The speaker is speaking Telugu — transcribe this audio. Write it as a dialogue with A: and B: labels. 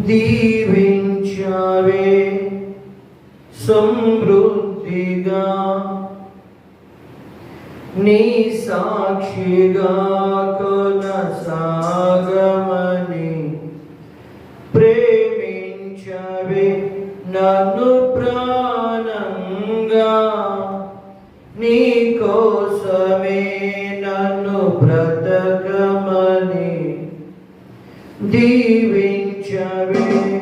A: దీవించవే. సమృద్ధిగా. నీ సాక్షిగా కొనసాగమని ప్రేమించవే. నన్ను ప్రాణంగా. నీ కోసమే నన్ను బ్రతకమని దీవించవే Javi.